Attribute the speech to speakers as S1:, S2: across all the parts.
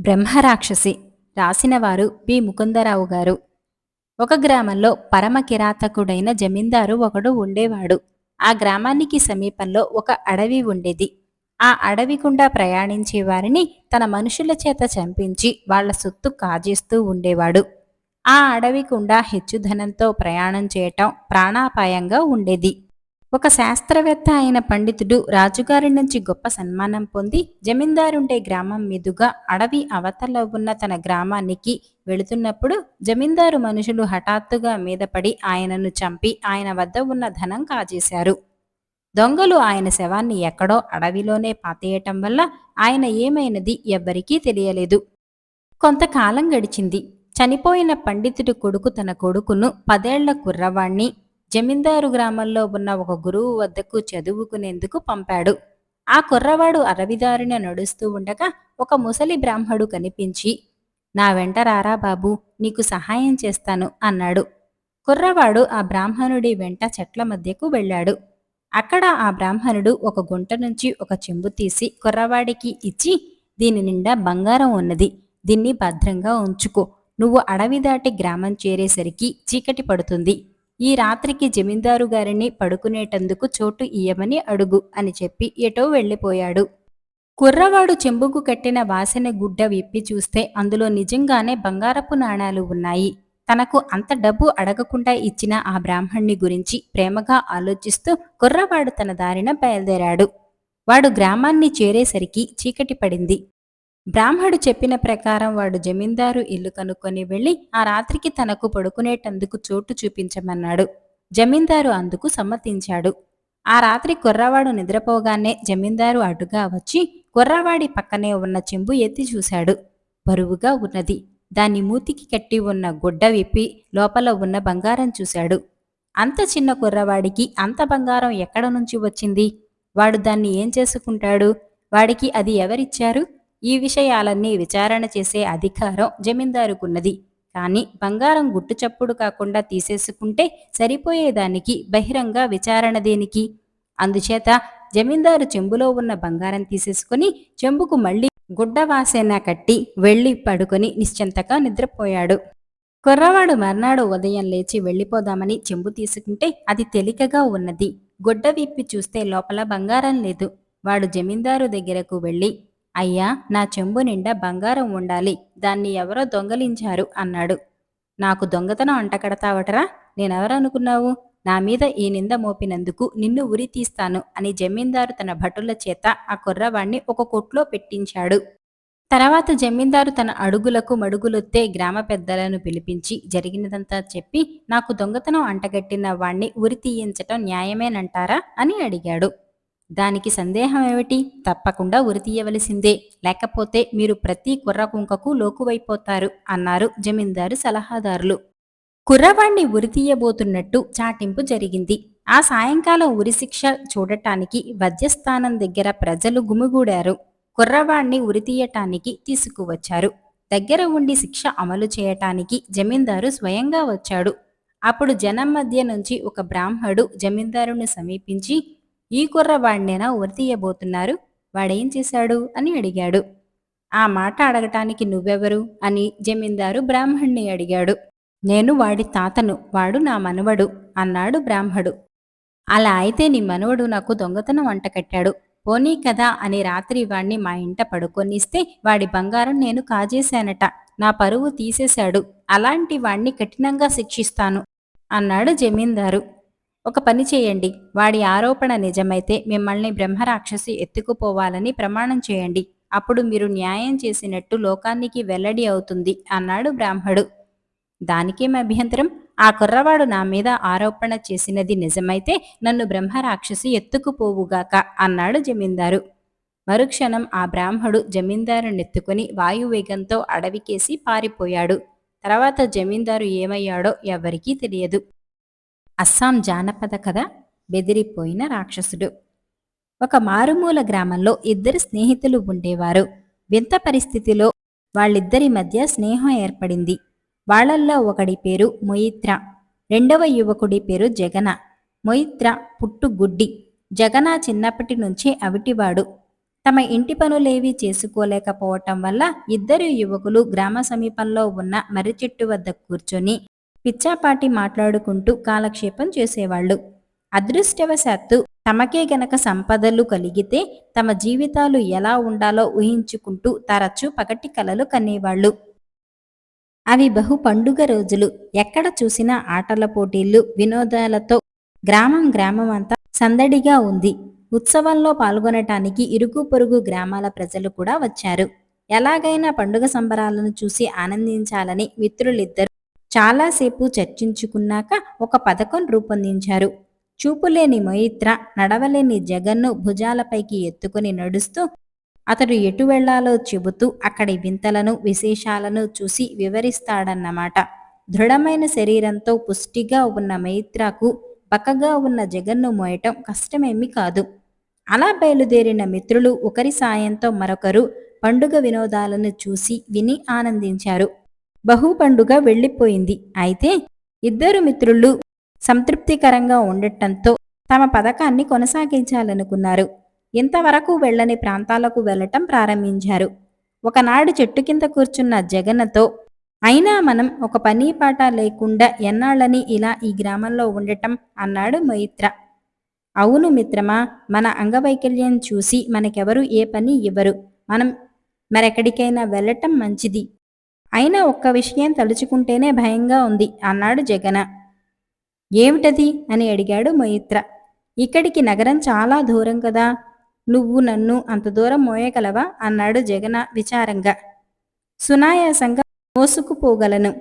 S1: బ్రహ్మరాక్షసి రాసినవారు P Mukundarao గారు. ఒక గ్రామంలో పరమ కిరాతకుడైన జమీందారు ఒకడు ఉండేవాడు. ఆ గ్రామానికి సమీపంలో ఒక అడవి ఉండేది. ఆ అడవి గుండా ప్రయాణించే వారిని తన మనుషుల చేత చంపించి వాళ్ళ సొత్తు కాజేస్తూ ఉండేవాడు. ఆ అడవి గుండా హెచ్చుధనంతో ప్రయాణం చేయటం ప్రాణాపాయంగా ఉండేది. ఒక శాస్త్రవేత్త అయిన పండితుడు రాజుగారి నుంచి గొప్ప సన్మానం పొంది జమీందారుండే గ్రామం మీదుగా అడవి అవతల ఉన్న తన గ్రామానికి వెళుతున్నప్పుడు జమీందారు మనుషులు హఠాత్తుగా మీదపడి ఆయనను చంపి ఆయన వద్ద ఉన్న ధనం కాజేశారు. దొంగలు ఆయన శవాన్ని ఎక్కడో అడవిలోనే పాతేయటం వల్ల ఆయన ఏమైనది ఎవ్వరికీ తెలియలేదు. కొంతకాలం గడిచింది. చనిపోయిన పండితుడి కొడుకు తన కొడుకును పదేళ్ళ కుర్రవాణ్ణి జమీందారు గ్రామంలో ఉన్న ఒక గురువు వద్దకు చదువుకునేందుకు పంపాడు. ఆ కుర్రవాడు అరవిదారిన నడుస్తూ ఉండగా ఒక ముసలి బ్రాహ్మడు కనిపించి నా వెంట రారా బాబు నీకు సహాయం చేస్తాను అన్నాడు. కుర్రవాడు ఆ బ్రాహ్మణుడి వెంట చెట్ల మధ్యకు వెళ్ళాడు. అక్కడ ఆ బ్రాహ్మణుడు ఒక గుంట నుంచి ఒక చెంబు తీసి కుర్రవాడికి ఇచ్చి దీని నిండా బంగారం ఉన్నది దీన్ని భద్రంగా ఉంచుకో. నువ్వు అడవి దాటి గ్రామం చేరేసరికి చీకటి పడుతుంది. ఈ రాత్రికి జమీందారు గారిని పడుకునేటందుకు చోటు ఇయ్యమని అడుగు అని చెప్పి ఎటో వెళ్ళిపోయాడు. కుర్రవాడు చెంబుకు కట్టిన వాసన గుడ్డ విప్పి చూస్తే అందులో నిజంగానే బంగారపు నాణాలు ఉన్నాయి. తనకు అంత డబ్బు అడగకుండా ఇచ్చిన ఆ బ్రాహ్మణ్ణి గురించి ప్రేమగా ఆలోచిస్తూ కుర్రవాడు తన దారిన బయలుదేరాడు. వాడు గ్రామాన్ని చేరేసరికి చీకటి పడింది. బ్రాహ్మడు చెప్పిన ప్రకారం వాడు జమీందారు ఇల్లు కనుక్కొని వెళ్ళి ఆ రాత్రికి తనకు పడుకునేటందుకు చోటు చూపించమన్నాడు. జమీందారు అందుకు సమ్మతించాడు. ఆ రాత్రి కుర్రవాడు నిద్రపోగానే జమీందారు అడ్డుగా వచ్చి కుర్రవాడి పక్కనే ఉన్న చెంబు ఎత్తి చూశాడు. బరువుగా ఉన్నది. దాని మూతికి కట్టి ఉన్న గుడ్డ విప్పి లోపల ఉన్న బంగారం చూశాడు. అంత చిన్న కుర్రవాడికి అంత బంగారం ఎక్కడ నుంచి వచ్చింది? వాడు దాన్ని ఏం చేసుకుంటాడు? వాడికి అది ఎవరిచ్చారు? ఈ విషయాలన్నీ విచారణ చేసే అధికారం జమీందారుకున్నది. కానీ బంగారం గుట్టు చప్పుడు కాకుండా తీసేసుకుంటే సరిపోయేదానికి బహిరంగ విచారణ దేనికి? అందుచేత జమీందారు చెంబులో ఉన్న బంగారం తీసేసుకుని చెంబుకు మళ్ళీ గుడ్డవాసేన కట్టి వెళ్ళి పడుకొని నిశ్చింతగా నిద్రపోయాడు. కుర్రవాడు మర్నాడు ఉదయం లేచి వెళ్ళిపోదామని చెంబు తీసుకుంటే అది తేలికగా ఉన్నది. గుడ్డ విప్పి చూస్తే లోపల బంగారం లేదు. వాడు జమీందారు దగ్గరకు వెళ్ళి అయ్యా నా చెంబు నిండా బంగారం ఉండాలి. దాన్ని ఎవరో దొంగలించారు అన్నాడు. నాకు దొంగతనం అంటకడతావటరా? నేనెవరనుకున్నావు? నా మీద ఈ నింద మోపినందుకు నిన్ను ఉరి తీస్తాను అని జమీందారు తన భటుల చేత ఆ కుర్రవాణ్ణి ఒక కొట్లో పెట్టించాడు. తర్వాత జమీందారు తన అడుగులకు మడుగులొత్తే గ్రామ పెద్దలను పిలిపించి జరిగినదంతా చెప్పి నాకు దొంగతనం అంటగట్టిన వాణ్ణి ఉరి తీయించటం న్యాయమేనంటారా? అని అడిగాడు. దానికి సందేహం ఏమిటి? తప్పకుండా ఉరి తీయవలసిందే. లేకపోతే మీరు ప్రతి కుర్ర కుంకకు లోకువైపోతారు అన్నారు జమీందారు సలహాదారులు. కుర్రవాణ్ణి ఉరితీయబోతున్నట్టు చాటింపు జరిగింది. ఆ సాయంకాలం ఉరిశిక్ష చూడటానికి వధ్యస్థానం దగ్గర ప్రజలు గుమిగూడారు. కుర్రవాణ్ణి ఉరితీయటానికి తీసుకువచ్చారు. దగ్గర ఉండి శిక్ష అమలు చేయటానికి జమీందారు స్వయంగా వచ్చాడు. అప్పుడు జనం మధ్య నుంచి ఒక బ్రాహ్మడు జమీందారుని సమీపించి ఈ కుర్రవాణ్ణేనా ఉరితీయబోతున్నారు? వాడేం చేశాడు? అని అడిగాడు. ఆ మాట అడగటానికి నువ్వెవరు? అని జమీందారు బ్రాహ్మణ్ణి అడిగాడు. నేను వాడి తాతను వాడు నా మనవడు అన్నాడు బ్రాహ్మడు. అలా అయితే నీ మనవడు నాకు దొంగతనం వంట కట్టాడు. పోనీ కదా అని రాత్రి వాణ్ణి మా ఇంట పడుకొనిస్తే వాడి బంగారం నేను కాజేశానట నా పరువు తీసేశాడు. అలాంటి వాణ్ణి కఠినంగా శిక్షిస్తాను అన్నాడు జమీందారు. ఒక పని చేయండి. వాడి ఆరోపణ నిజమైతే మిమ్మల్ని బ్రహ్మరాక్షసి ఎత్తుకుపోవాలని ప్రమాణం చేయండి. అప్పుడు మీరు న్యాయం చేసినట్టు లోకానికి వెల్లడి అవుతుంది అన్నాడు బ్రాహ్మడు. దానికేం అభ్యంతరం? ఆ కుర్రవాడు నా మీద ఆరోపణ చేసినది నిజమైతే నన్ను బ్రహ్మరాక్షసి ఎత్తుకుపోవుగాక అన్నాడు జమీందారు. మరుక్షణం ఆ బ్రాహ్మడు జమీందారునెత్తుకుని వాయువేగంతో అడవికేసి పారిపోయాడు. తర్వాత జమీందారు ఏమయ్యాడో ఎవరికీ తెలియదు. అస్సాం జానపద కథ బెదిరిపోయిన రాక్షసుడు. ఒక మారుమూల గ్రామంలో ఇద్దరు స్నేహితులు ఉండేవారు. వింత పరిస్థితిలో వాళ్ళిద్దరి మధ్య స్నేహం ఏర్పడింది. వాళ్ళల్లో ఒకడి పేరు మొయిత్ర రెండవ యువకుడి పేరు జగన. మొయిత్ర పుట్టుగుడ్డి. జగన చిన్నప్పటి నుంచే అవిటివాడు. తమ ఇంటి పనులేవీ చేసుకోలేకపోవటం వల్ల ఇద్దరు యువకులు గ్రామ సమీపంలో ఉన్న మర్రి చెట్టు వద్ద కూర్చొని పిచ్చాపాటి మాట్లాడుకుంటూ కాలక్షేపం చేసేవాళ్ళు. అదృష్టవశాత్తు తమకే గనక సంపదలు కలిగితే తమ జీవితాలు ఎలా ఉండాలో ఊహించుకుంటూ తరచూ పగటి కలలు కనేవాళ్ళు. అవి బహు పండుగ రోజులు. ఎక్కడ చూసినా ఆటల పోటీలు వినోదాలతో గ్రామం గ్రామం అంతా సందడిగా ఉంది. ఉత్సవంలో పాల్గొనటానికి ఇరుగు పొరుగు గ్రామాల ప్రజలు కూడా వచ్చారు. ఎలాగైనా పండుగ సంబరాలను చూసి ఆనందించాలని మిత్రులిద్దరు చాలాసేపు చర్చించుకున్నాక ఒక పథకం రూపొందించారు. చూపులేని మొయిత్ర నడవలేని జగన్ను భుజాలపైకి ఎత్తుకుని నడుస్తూ అతడు ఎటు వెళ్ళాలో చెబుతూ అక్కడి వింతలను విశేషాలను చూసి వివరిస్తాడన్నమాట. దృఢమైన శరీరంతో పుష్టిగా ఉన్న మైత్రాకు పక్కగా ఉన్న జగన్ను మోయటం కష్టమేమీ కాదు. అలా బయలుదేరిన మిత్రులు ఒకరి సాయంతో మరొకరు పండుగ వినోదాలను చూసి విని ఆనందించారు. బహు పండుగ వెళ్ళిపోయింది. అయితే ఇద్దరు మిత్రులు సంతృప్తికరంగా ఉండటంతో తమ పథకాన్ని కొనసాగించాలనుకున్నారు. ఇంతవరకు వెళ్ళని ప్రాంతాలకు వెళ్ళటం ప్రారంభించారు. ఒకనాడు చెట్టు కింద కూర్చున్న జగన్తో అయినా మనం ఒక పని పాట లేకుండా ఎన్నాళ్ళని ఇలా ఈ గ్రామంలో ఉండటం? అన్నాడు మైత్ర. అవును మిత్రమా మన అంగవైకల్యం చూసి మనకెవరు ఏ పని ఇవ్వరు. మనం మరెక్కడికైనా వెళ్ళటం మంచిది. అయినా ఒక్క విషయం తలుచుకుంటేనే భయంగా ఉంది అన్నాడు జగన. ఏమిటది? అని అడిగాడు మొయిత్ర ఇక్కడికి నగరం చాలా దూరం కదా నువ్వు నన్ను అంత దూరం మోయగలవా? అన్నాడు జగన విచారంగా. సునాయాసంగా మోసుకుపోగలను.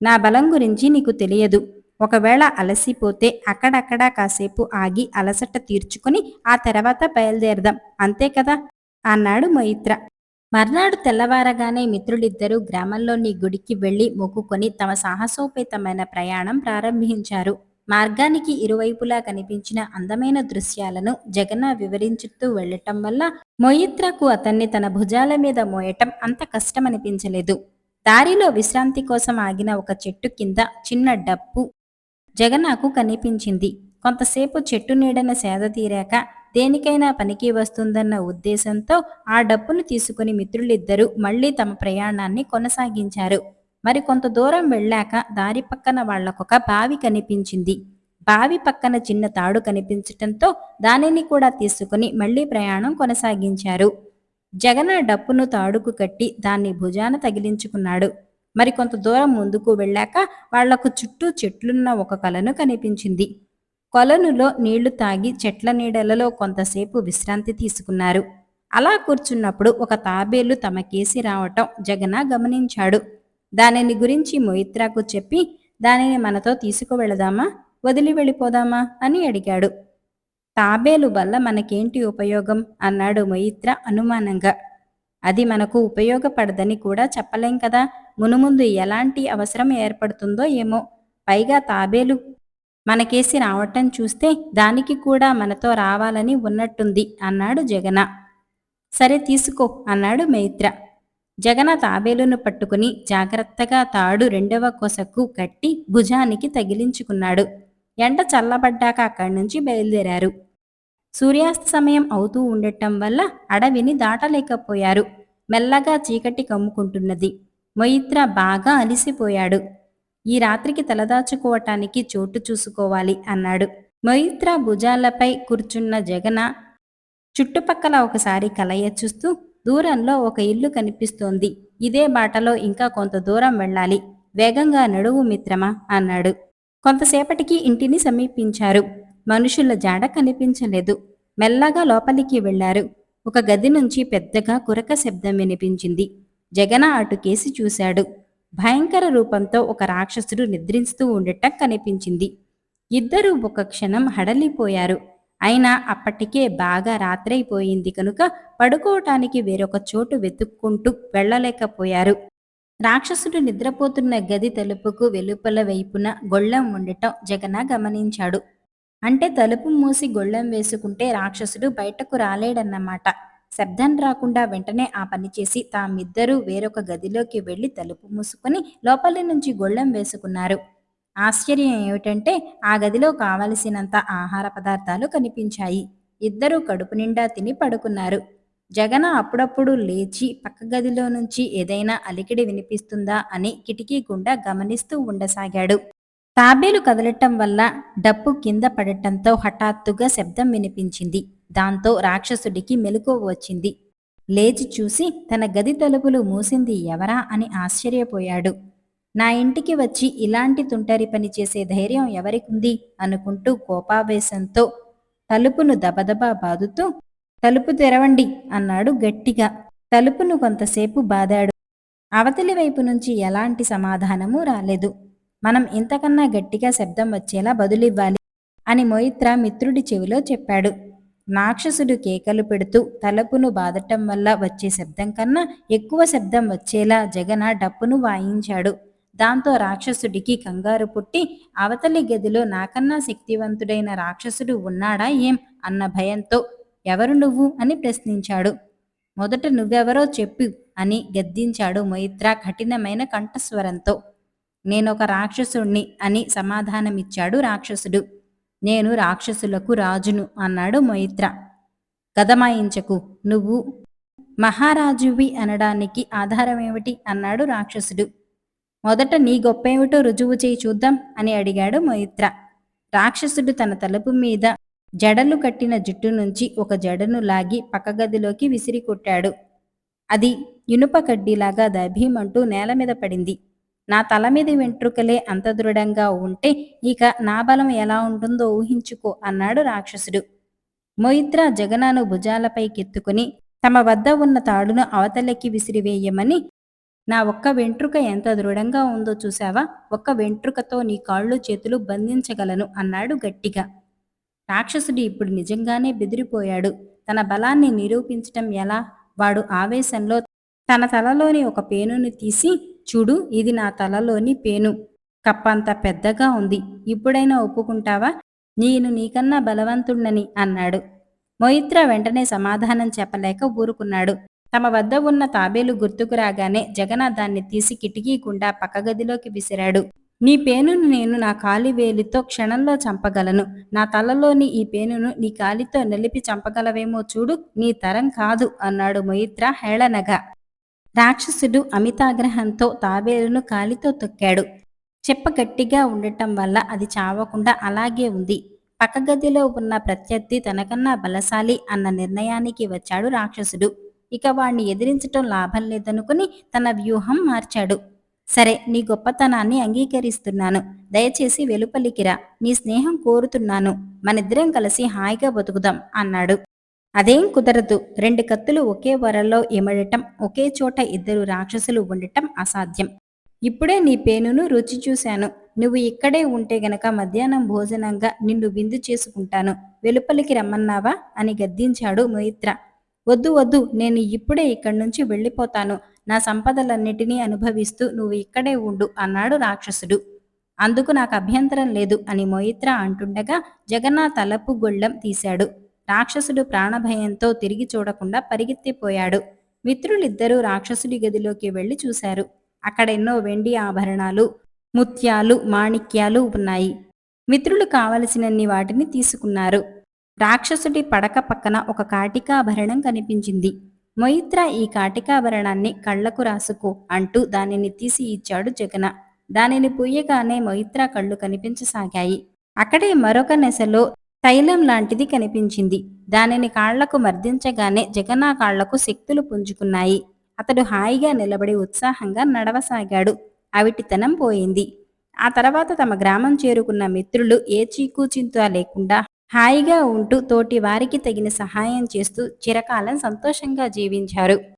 S1: నా బలం గురించి నీకు తెలియదు. ఒకవేళ అలసిపోతే అక్కడక్కడా కాసేపు ఆగి అలసట తీర్చుకుని ఆ తర్వాత బయలుదేరదాం అంతే కదా? అన్నాడు మొయిత్ర మర్నాడు తెల్లవారగానే మిత్రులిద్దరూ గ్రామంలోని గుడికి వెళ్ళి మొక్కుకొని తమ సాహసోపేతమైన ప్రయాణం ప్రారంభించారు. మార్గానికి ఇరువైపులా కనిపించిన అందమైన దృశ్యాలను జగన్ వివరించుతూ వెళ్ళటం వల్ల మొయిత్రకు అతన్ని తన భుజాల మీద మోయటం అంత కష్టమనిపించలేదు. దారిలో విశ్రాంతి కోసం ఆగిన ఒక చెట్టు కింద చిన్న డప్పు జగన్నాకు కనిపించింది. కొంతసేపు చెట్టు నీడన సేద తీరాక దేనికైనా పనికి వస్తుందన్న ఉద్దేశంతో ఆ డప్పును తీసుకుని మిత్రులిద్దరూ మళ్ళీ తమ ప్రయాణాన్ని కొనసాగించారు. మరి కొంత దూరం వెళ్ళాక దారి పక్కన వాళ్ళకొక బావి కనిపించింది. బావి పక్కన చిన్న తాడు కనిపించటంతో దానిని కూడా తీసుకుని మళ్ళీ ప్రయాణం కొనసాగించారు. జగన డప్పును తాడుకు కట్టి దాన్ని భుజాన తగిలించుకున్నాడు. మరి కొంత దూరం ముందుకు వెళ్ళాక వాళ్ళకు చుట్టూ చెట్లున్న ఒక కలను కనిపించింది. కొలనులో నీళ్ళు తాగి చెట్ల నీడలలో కొంతసేపు విశ్రాంతి తీసుకున్నారు. అలా కూర్చున్నప్పుడు ఒక తాబేలు తమ కేసి రావటం జగన గమనించాడు. దానిని గురించి మొయిత్రాకు చెప్పి దానిని మనతో తీసుకువెళదామా? వదిలి వెళ్ళిపోదామా? అని అడిగాడు. తాబేలు వల్ల మనకేంటి ఉపయోగం? అన్నాడు మొయిత్ర అనుమానంగా. అది మనకు ఉపయోగపడదని కూడా చెప్పలేం కదా? మునుముందు ఎలాంటి అవసరం ఏర్పడుతుందో ఏమో. పైగా తాబేలు మనకేసి రావటం చూస్తే దానికి కూడా మనతో రావాలని ఉన్నట్టుంది అన్నాడు జగన. సరే తీసుకో అన్నాడు మైత్ర. జగన తాబేలును పట్టుకుని జాగ్రత్తగా తాడు రెండవ కొసకు కట్టి భుజానికి తగిలించుకున్నాడు. ఎండ చల్లబడ్డాక అక్కడి నుంచి బయలుదేరారు. సూర్యాస్త సమయం అవుతూ ఉండటం వల్ల అడవిని దాటలేకపోయారు. మెల్లగా చీకటి కమ్ముకుంటున్నది. మొయిత్ర బాగా అలిసిపోయాడు. ఈ రాత్రికి తలదాచుకోవటానికి చోటు చూసుకోవాలి అన్నాడు. మొయిత్ర భుజాలపై కూర్చున్న జగన చుట్టుపక్కల ఒకసారి కలయ చూస్తూ దూరంలో ఒక ఇల్లు కనిపిస్తోంది. ఇదే బాటలో ఇంకా కొంత దూరం వెళ్ళాలి. వేగంగా నడువు మిత్రమా? అన్నాడు. కొంతసేపటికి ఇంటిని సమీపించారు. మనుషుల జాడ కనిపించలేదు. మెల్లగా లోపలికి వెళ్ళారు ఒక గది నుంచి పెద్దగా కురక శబ్దం వినిపించింది. జగన అటుకేసి చూశాడు. భయంకర రూపంతో ఒక రాక్షసుడు నిద్రిస్తూ ఉండటం కనిపించింది. ఇద్దరూ ఒక క్షణం హడలిపోయారు. అయినా అప్పటికే బాగా రాత్రైపోయింది కనుక పడుకోవటానికి వేరొక చోటు వెతుక్కుంటూ వెళ్ళలేకపోయారు. రాక్షసుడు నిద్రపోతున్న గది తలుపుకు వెలుపల వైపున గొళ్ళం ఉండటం జగన గమనించాడు. అంటే తలుపు మూసి గొళ్ళం వేసుకుంటే రాక్షసుడు బయటకు రాలేడన్నమాట. శబ్దం రాకుండా వెంటనే ఆ పని చేసి తామిద్దరూ వేరొక గదిలోకి వెళ్ళి తలుపు మూసుకుని లోపలి నుంచి గొళ్ళెం వేసుకున్నారు. ఆశ్చర్యం ఏమిటంటే ఆ గదిలో కావలసినంత ఆహార పదార్థాలు కనిపించాయి. ఇద్దరూ కడుపు నిండా తిని పడుకున్నారు. జగన అప్పుడప్పుడు లేచి పక్క గదిలో నుంచి ఏదైనా అలికిడి వినిపిస్తుందా అని కిటికీ గుండా గమనిస్తూ ఉండసాగాడు. తాబేలు కదలటం వల్ల డప్పు కింద పడటంతో హఠాత్తుగా శబ్దం వినిపించింది. దాంతో రాక్షసుడికి మెలకువ వచ్చింది. లేచి చూసి తన గది తలుపులు మూసింది ఎవరా అని ఆశ్చర్యపోయాడు. నా ఇంటికి వచ్చి ఇలాంటి తుంటరి పని చేసే ధైర్యం ఎవరికుంది? అనుకుంటూ కోపావేశంతో తలుపును దబదబా బాదుతూ తలుపు తెరవండి అన్నాడు గట్టిగా. తలుపును కొంతసేపు బాదాడు. అవతలి వైపు నుంచి ఎలాంటి సమాధానమూ రాలేదు. మనం ఇంతకన్నా గట్టిగా శబ్దం వచ్చేలా బదులివ్వాలి అని మొయిత్ర మిత్రుడి చెవిలో చెప్పాడు. రాక్షసుడు కేకలు పెడుతూ తలపును బాదటం వల్ల వచ్చే శబ్దం కన్నా ఎక్కువ శబ్దం వచ్చేలా జగన డప్పును వాయించాడు. దాంతో రాక్షసుడికి కంగారు పుట్టి అవతలి గదిలో నాకన్నా శక్తివంతుడైన రాక్షసుడు ఉన్నాడా ఏం అన్న భయంతో ఎవరు నువ్వు అని ప్రశ్నించాడు. మొదట నువ్వెవరో చెప్పు అని గద్దించాడు మొయిత్ర కఠినమైన కంఠస్వరంతో. నేనొక రాక్షసుణ్ణి అని సమాధానమిచ్చాడు రాక్షసుడు. నేను రాక్షసులకు రాజును అన్నాడు మొయిత్ర గదమాయించకు నువ్వు మహారాజువి అనడానికి ఆధారమేమిటి? అన్నాడు రాక్షసుడు. మొదట నీ గొప్పేమిటో రుజువు చేయి చూద్దాం అని అడిగాడు మొయిత్ర రాక్షసుడు తన తలుపు మీద జడలు కట్టిన జుట్టు నుంచి ఒక జడను లాగి పక్క గదిలోకి విసిరి కొట్టాడు అది ఇనుప కడ్డీలాగా దభీమంటూ నేల మీద పడింది. నా తల మీద వెంట్రుకలే అంత దృఢంగా ఉంటే ఇక నా బలం ఎలా ఉంటుందో ఊహించుకో అన్నాడు రాక్షసుడు. మొయిత్ర జగనాను భుజాలపైకెత్తుకుని తమ వద్ద ఉన్న తాడును అవతలకి విసిరివేయమని నా ఒక్క వెంట్రుక ఎంత దృఢంగా ఉందో చూశావా? ఒక్క వెంట్రుకతో నీ కాళ్ళు చేతులు బంధించగలను అన్నాడు గట్టిగా. రాక్షసుడు ఇప్పుడు నిజంగానే బెదిరిపోయాడు. తన బలాన్ని నిరూపించటం ఎలా? వాడు ఆవేశంలో తన తలలోని ఒక పేనుని తీసి చూడు ఇది నా తలలోని పేను. కప్పంత పెద్దగా ఉంది. ఇప్పుడైనా ఒప్పుకుంటావా? నేను నీకన్నా బలవంతుణ్ణని అన్నాడు. మొయిత్ర వెంటనే సమాధానం చెప్పలేక ఊరుకున్నాడు. తమ వద్ద ఉన్న తాబేలు గుర్తుకు రాగానే జగన దాన్ని తీసి కిటికీ గుండా పక్క గదిలోకి విసిరాడు. నీ పేనును నేను నా కాలి వేలితో క్షణంలో చంపగలను. నా తలలోని ఈ పేనును నీ కాలితో నలిపి చంపగలవేమో చూడు నీ తరం కాదు అన్నాడు మొయిత్ర హేళనగా. రాక్షసుడు అమితాగ్రహంతో తాబేలును కాలితో తొక్కాడు. చెప్ప గట్టిగా ఉండటం వల్ల అది చావకుండా అలాగే ఉంది. పక్క గదిలో ఉన్న ప్రత్యర్థి తనకన్నా బలశాలి అన్న నిర్ణయానికి వచ్చాడు రాక్షసుడు. ఇక వాణ్ణి ఎదిరించటం లాభం లేదనుకుని తన వ్యూహం మార్చాడు. సరే నీ గొప్పతనాన్ని అంగీకరిస్తున్నాను. దయచేసి వెలుపలికిరా నీ స్నేహం కోరుతున్నాను. మనిద్దరం కలిసి హాయిగా బతుకుదాం అన్నాడు. అదేం కుదరదు. రెండు కత్తులు ఒకే వరలో ఎమడటం ఒకే చోట ఇద్దరు రాక్షసులు ఉండటం అసాధ్యం. ఇప్పుడే నీ పేనును రుచి చూశాను. నువ్వు ఇక్కడే ఉంటే గనక మధ్యాహ్నం భోజనంగా నిన్ను విందు చేసుకుంటాను. వెలుపలికి రమ్మన్నావా? అని గద్దించాడు మొయిత్ర వద్దు వద్దు నేను ఇప్పుడే ఇక్కడి నుంచి వెళ్ళిపోతాను. నా సంపదలన్నిటినీ అనుభవిస్తూ నువ్వు ఇక్కడే ఉండు అన్నాడు రాక్షసుడు. అందుకు నాకు అభ్యంతరం లేదు అని మొయిత్ర అంటుండగా జగన్నా తలపు గొళ్ళెం తీశాడు. రాక్షసుడు ప్రాణభయంతో తిరిగి చూడకుండా పరిగెత్తిపోయాడు. మిత్రులిద్దరూ రాక్షసుడి గదిలోకి వెళ్ళి చూశారు. అక్కడ ఎన్నో వెండి ఆభరణాలు ముత్యాలు మాణిక్యాలు ఉన్నాయి. మిత్రులు కావలసినన్ని వాటిని తీసుకున్నారు. రాక్షసుడి పడక పక్కన ఒక కాటికాభరణం కనిపించింది. మొయిత్ర ఈ కాటికాభరణాన్ని కళ్ళకు రాసుకో అంటూ దానిని తీసి ఇచ్చాడు జగన. దానిని పూయగానే మొయిత్ర కళ్ళు కనిపించసాగాయి. అక్కడే మరొక నెసలో తైలం లాంటిది కనిపించింది. దానిని కాళ్ళకు మర్దించగానే జగనా కాళ్ళకు శక్తులు పుంజుకున్నాయి. అతడు హాయిగా నిలబడి ఉత్సాహంగా నడవసాగాడు. అవిటితనం పోయింది. ఆ తర్వాత తమ గ్రామం చేరుకున్న మిత్రులు ఏ చీకుచింత లేకుండా హాయిగా ఉంటూ తోటి వారికి తగిన సహాయం చేస్తూ చిరకాలం సంతోషంగా జీవించారు.